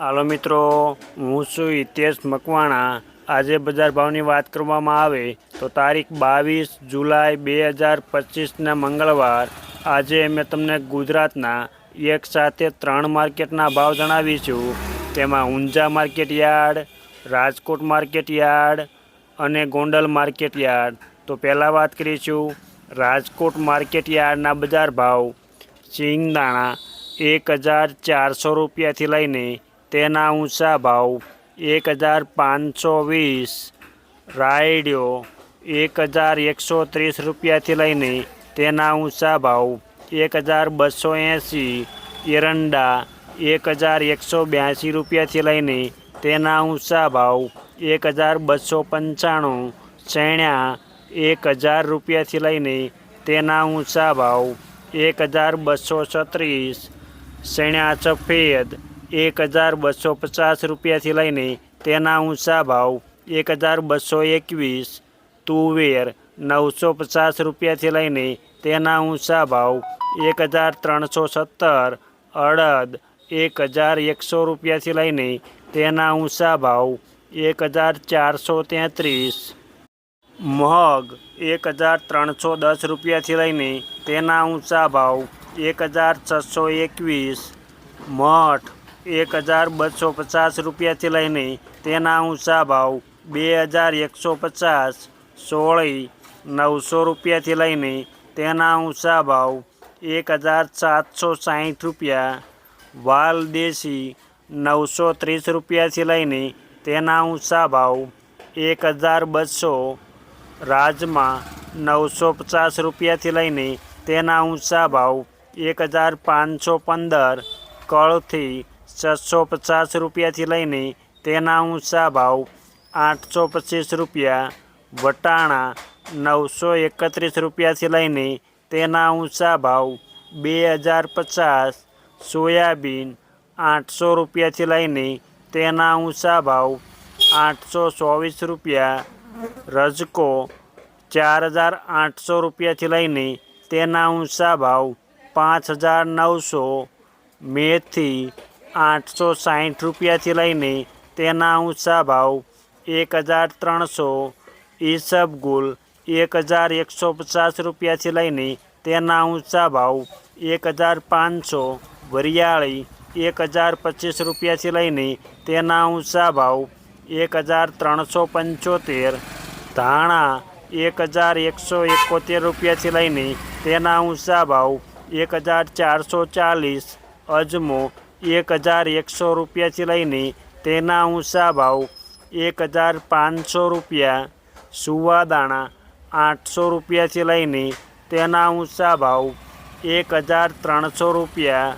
હાલો મિત્રો, હું છું હિતેશ મકવાણા. આજે બજાર ભાવની વાત કરવામાં આવે તો તારીખ બાવીસ જુલાઈ બે હજાર પચીસના મંગળવાર. આજે મેં તમને ગુજરાતના એક સાથે ત્રણ માર્કેટના ભાવ જણાવીશું તેમાં Unjha market yard, Rajkot market yard અને ગોંડલ માર્કેટ યાર્ડ. તો પહેલાં વાત કરીશું રાજકોટ માર્કેટ યાર્ડના બજાર ભાવ. સિંગદાણા એક હજાર ચારસો રૂપિયાથી લઈને તેના ઊંચા ભાવ એક હજાર પાંચસો વીસ રાયડિયો એક હજાર એકસો ત્રીસ રૂપિયાથી લઈને તેના ઊંચા ભાવ એક હજાર બસો એંસી, એરંડા એક હજાર એકસો બ્યાસી રૂપિયાથી લઈને તેના ઊંચા ભાવ એક હજાર બસો પંચાણું, ચણ્યા એક હજાર રૂપિયાથી લઈને તેના ઊંચા ભાવ એક હજાર બસો છત્રીસ, ચણ્યા સફેદ એક હજાર બસો પચાસ રૂપિયાથી લઈને તેના ઊંચા ભાવ એક હજાર બસો એકવીસ, તુવેર નવસો પચાસ રૂપિયાથી લઈને તેના ઊંચા ભાવ એક હજાર ત્રણસો સત્તર, અડદ એક હજાર એકસો રૂપિયાથી લઈને તેના ઊંચા ભાવ એક હજાર ચારસો તેત્રીસ, મગ એક હજાર ત્રણસો દસ રૂપિયાથી લઈને તેના ઊંચા ભાવ એક હજાર છસો એકવીસ, મઠ એક હજાર બસો પચાસ રૂપિયાથી લઈને તેના ઊંચા ભાવ બે હજાર એકસો પચાસ, સોળી, નવસો રૂપિયાથી લઈને તેના ઊંચા ભાવ એક હજાર સાતસો સાહીઠ રૂપિયા, વાલ દેશી નવસો ત્રીસ રૂપિયાથી લઈને તેના ઊંચા ભાવ એક હજાર બસો, રાજમા નવસો પચાસ રૂપિયાથી લઈને તેના ઊંચા ભાવ એક હજાર પાંચસો પંદર, કળથી છસો પચાસ રૂપિયાથી લઈને તેના ઊંચા ભાવ આઠસો પચીસ રૂપિયા, વટાણા નવસો એકત્રીસ રૂપિયાથી લઈને તેના ઊંચા ભાવ બે હજાર પચાસ, સોયાબીન આઠસો રૂપિયાથી લઈને તેના ઊંચા ભાવ આઠસો ચોવીસ રૂપિયા, રજકો ચાર હજાર આઠસો રૂપિયાથી લઈને તેના ઊંચા ભાવ પાંચ હજાર નવસો, મેથી આઠસો સાઠ રૂપિયાથી લઈને તેના ઊંચા ભાવ એક હજાર ત્રણસો ઈસબગુલ એક હજાર એકસો પચાસ રૂપિયાથી લઈને તેના ઊંચા ભાવ એક હજાર પાંચસો, વરિયાળી એક હજાર પચીસ રૂપિયાથી લઈને તેના ઊંચા ભાવ એક હજાર ત્રણસો પંચોતેર, ધાણા એક હજાર એકસો એકોતેર રૂપિયાથી લઈને તેના ઊંચા ભાવ એક હજાર ચારસો ચાલીસ, અજમો એક હજાર એકસો રૂપિયાથી લઈને તેના ઊંચા ભાવ એક હજાર પાંચસો રૂપિયા સુવાદાણા આઠસો રૂપિયાથી લઈને તેના ઊંચા ભાવ એક હજાર ત્રણસો રૂપિયા,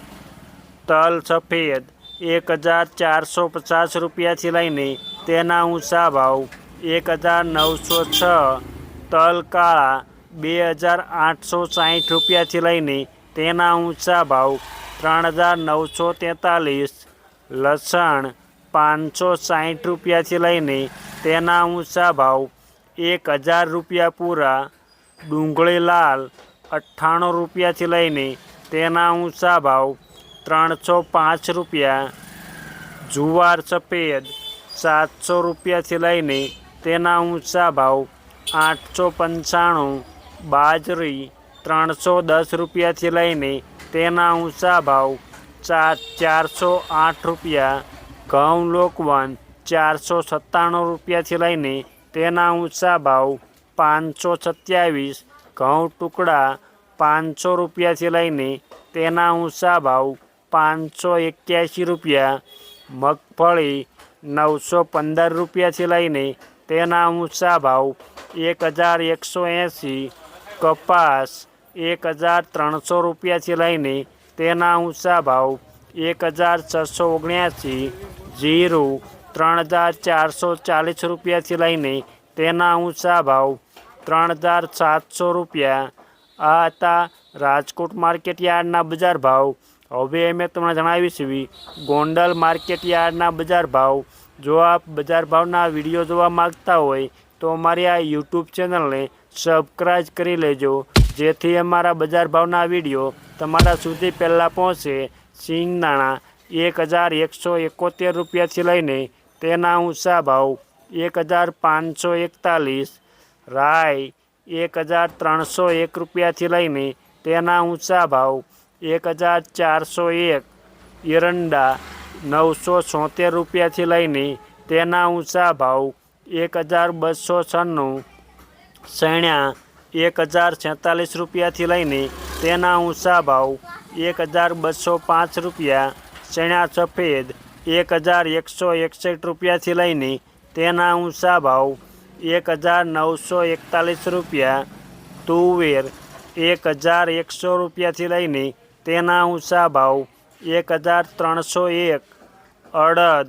તલ સફેદ એક હજાર ચારસો પચાસ રૂપિયાથી લઈને તેના ઊંચા ભાવ એક હજાર નવસો છ, તલ કાળા બે હજાર આઠસો સાહીઠ રૂપિયાથી લઈને તેના ઊંચા ભાવ ત્રણ હજાર નવસો તેતાલીસ. લસણ પાંચસો સાઠ રૂપિયાથી લઈને તેના ઊંચા ભાવ એક હજાર રૂપિયા પૂરા. ડુંગળી લાલ અઠ્ઠાણું રૂપિયાથી લઈને તેના ઊંચા ભાવ ત્રણસો પાંચ રૂપિયા. જુવાર સફેદ સાતસો રૂપિયાથી લઈને તેના ઊંચા ભાવ આઠસો પંચાણું. બાજરી ત્રણસો દસ રૂપિયાથી લઈને તેના ઊંચા ભાવ ચાર ચારસો આઠ રૂપિયા, ઘઉં લોકવન ચારસો સત્તાણું રૂપિયાથી લઈને તેના ઊંચા ભાવ પાંચસો સત્યાવીસ, ઘઉં ટુકડા પાંચસો રૂપિયાથી લઈને તેના ઊંચા ભાવ પાંચસો એક્યાસી રૂપિયા, મગફળી નવસો પંદર રૂપિયાથી લઈને તેના ઊંચા ભાવ એક હજાર એકસો એંસી, કપાસ એક હજાર ત્રણસો રૂપિયાથી લઈને તેના ઊંચા ભાવ એક હજાર છસો ઓગણ્યાસી, જીરું ત્રણ હજાર ચારસો ચાલીસ રૂપિયાથી લઈને તેના ઊંચા ભાવ ત્રણ હજાર સાતસો રૂપિયા. આ હતા રાજકોટ માર્કેટ યાર્ડના બજાર ભાવ. હવે અમે તમને જણાવીશું ગોંડલ માર્કેટ યાર્ડના બજાર ભાવ. જો આપ બજાર ભાવના વીડિયો જોવા માગતા હોય તો અમારી આ યુટ્યુબ ચેનલને સબસ્ક્રાઈબ કરી લેજો. જેથી અમારા બજાર ભાવના વીડિયો તમારા સુધી પહેલાં પહોંચે. સિંગદાણા એક હજાર એકસો એકોતેર રૂપિયાથી લઈને તેના ઊંચા ભાવ, એક હજાર પાંચસો એકતાલીસ. રાય, એક હજાર ત્રણસો એક રૂપિયાથી લઈને તેના ઊંચા ભાવ, એક હજાર ચારસો એક. એરંડા, નવસો છોતેર રૂપિયાથી લઈને તેના ઊંચા ભાવ, એક હજાર બસો છન્નું. સૈણ્યા એક હજાર છેતાલીસ રૂપિયાથી લઈને તેના ઊંચા ભાવ એક હજાર બસો પાંચ રૂપિયા, ચણા સફેદ એક હજાર એકસો એકસઠ રૂપિયાથી લઈને તેના ઊંચા ભાવ એક હજાર નવસો એકતાલીસ રૂપિયા, તુવેર એક હજાર એકસો રૂપિયાથી લઈને તેના ઊંચા ભાવ એક હજાર ત્રણસો એક, અડદ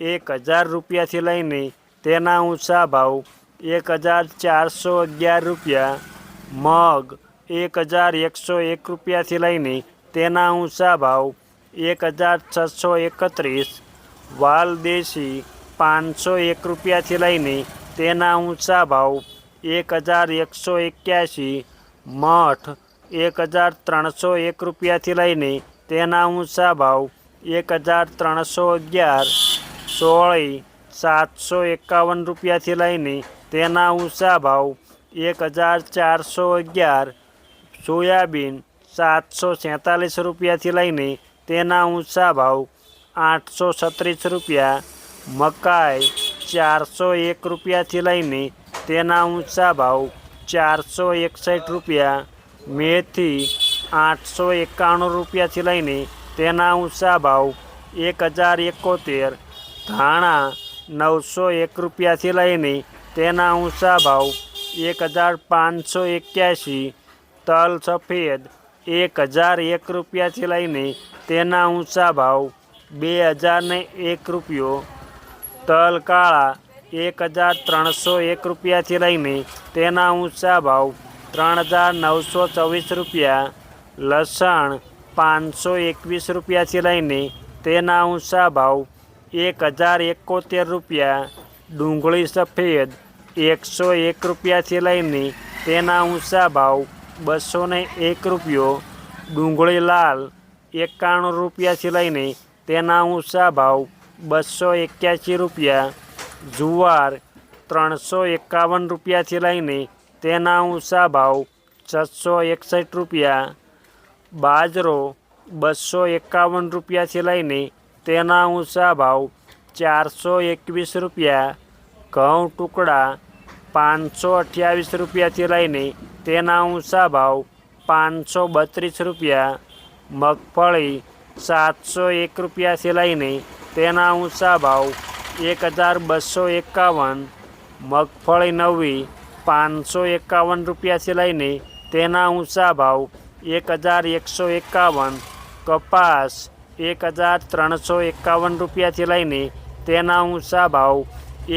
એક હજાર રૂપિયાથી લઈને તેના ઊંચા ભાવ એક હજાર ચારસો અગિયાર રૂપિયા, મગ એક હજાર એકસો એક રૂપિયાથી લઈને તેના ઊંચા ભાવ એક હજાર છસો એકત્રીસ, વાલ દેશી પાંચસો એક રૂપિયાથી લઈને તેના ઊંચા ભાવ એક હજાર એકસો એક્યાસી, મઠ એક હજાર ત્રણસો એક રૂપિયાથી લઈને તેના ઊંચા ભાવ એક હજાર ત્રણસો અગિયાર, સોળી સાતસો એકાવન રૂપિયાથી લઈને તેના ઊંચા ભાવ એક હજાર ચારસો અગિયાર, સોયાબીન સાતસો સેંતાલીસ રૂપિયાથી લઈને તેના ઊંચા ભાવ આઠસો છત્રીસ રૂપિયા, મકાઈ ચારસો એક રૂપિયાથી લઈને તેના ઊંચા ભાવ ચારસો એકસઠ રૂપિયા, મેથી આઠસો એકાણું રૂપિયાથી લઈને તેના ઊંચા ભાવ એક હજાર એકોતેર, ધાણા નવસો એક રૂપિયાથી લઈને તેના ઊંચા ભાવ એક હજાર પાંચસો એક્યાસી, તલ સફેદ એક હજાર એક રૂપિયાથી લઈને તેના ઊંચા ભાવ બે હજાર ને એક રૂપિયો, તલ કાળા એક હજાર ત્રણસો એક રૂપિયાથી લઈને તેના ઊંચા ભાવ ત્રણ હજાર નવસો ચોવીસ રૂપિયા, લસણ પાંચસો એકવીસ રૂપિયાથી લઈને તેના ઊંચા ભાવ એક હજાર એકોતેર રૂપિયા. ડુંગળી સફેદ એકસો એક રૂપિયાથી લઈને તેના ઊંચા ભાવ બસો એક રૂપિયો. ડુંગળી લાલ એકાણું રૂપિયાથી લઈને તેના ઊંચા ભાવ બસો એક્યાસી રૂપિયા. જુવાર ત્રણસો એકાવન રૂપિયાથી લઈને તેના ઊંચા ભાવ છસો એકસઠ રૂપિયા. બાજરો બસો એકાવન રૂપિયાથી લઈને તેના ઊંચા ભાવ ચારસો એકવીસ રૂપિયા, ઘઉં ટુકડા પાંચસો અઠ્યાવીસ રૂપિયાથી લઈને તેના ઊંચા ભાવ પાંચસો બત્રીસ રૂપિયા, મગફળી સાતસો એક રૂપિયાથી લઈને તેના ઊંચા ભાવ એક હજાર બસો એકાવન, મગફળી નવી પાંચસો એકાવન રૂપિયાથી લઈને તેના ઊંચા ભાવ એક હજાર એકસો એકાવન, કપાસ એક હજાર ત્રણસો એકાવન રૂપિયાથી લઈને તેના ઊંચા ભાવ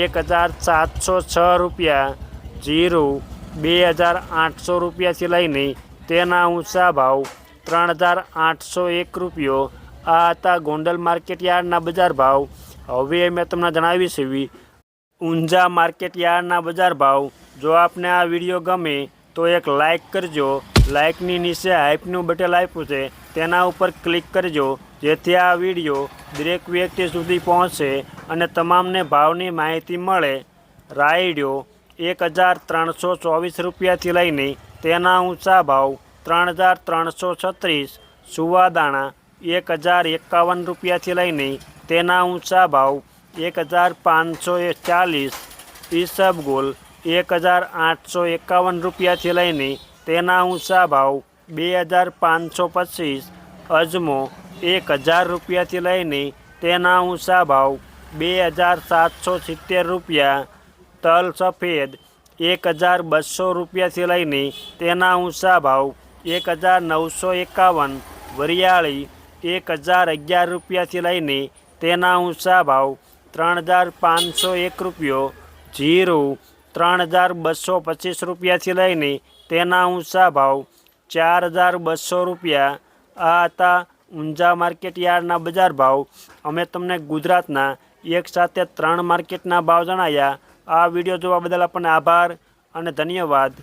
એક હજાર સાતસો છ રૂપિયા, જીરું બે હજાર આઠસો રૂપિયાથી લઈને તેના ઊંચા ભાવ ત્રણ હજાર આઠસો એક રૂપિયો. આ હતા ગોંડલ માર્કેટ યાર્ડના બજાર ભાવ. હવે મેં તમને જણાવી છે ઊંઝા માર્કેટ યાર્ડના બજાર ભાવ. જો આપને આ વીડિયો ગમે તો એક લાઇક કરજો. લાઇકની નીચે હાઇપનું બટન આપ્યું છે. તેના ઉપર ક્લિક કરજો. જેથી આ વીડિયો દરેક વ્યક્તિ સુધી પહોંચે અને તમામને ભાવની માહિતી મળે. રાયડ્યો એક હજાર ત્રણસો ચોવીસ રૂપિયાથી લઈને તેના ઊંચા ભાવ ત્રણ હજાર ત્રણસો છત્રીસ, સુવાદાણા એક હજાર એકાવન રૂપિયાથી લઈને તેના ઊંચા ભાવ એક હજાર પાંચસો ચાલીસ ઈસબગુલ એક હજાર આઠસો એકાવન રૂપિયાથી લઈને તેના ઊંચા ભાવ બે હજાર પાંચસો પચીસ, અજમો એક હજાર રૂપિયાથી લઈને તેના ઊંચા ભાવ બે હજાર સાતસો સિત્તેર રૂપિયા, તલ સફેદ એક હજાર બસો રૂપિયાથી લઈને તેના ઊંચા ભાવ એક હજાર નવસો એકાવન, વરિયાળી એક હજાર અગિયાર રૂપિયાથી લઈને તેના ઊંચા ભાવ ત્રણ હજાર પાંચસો એક રૂપિયો, જીરું ત્રણ હજાર બસો પચીસ રૂપિયાથી લઈને તેના ઊંચા ભાવ ચાર હજાર બસો રૂપિયા. આ હતા ઊંઝા માર્કેટ યાર્ડના બજાર ભાવ. અમે તમને ગુજરાતના એક સાથે ત્રણ માર્કેટના ભાવ જણાવ્યા આ વીડિયો જોવા બદલ આપણને આભાર અને ધન્યવાદ.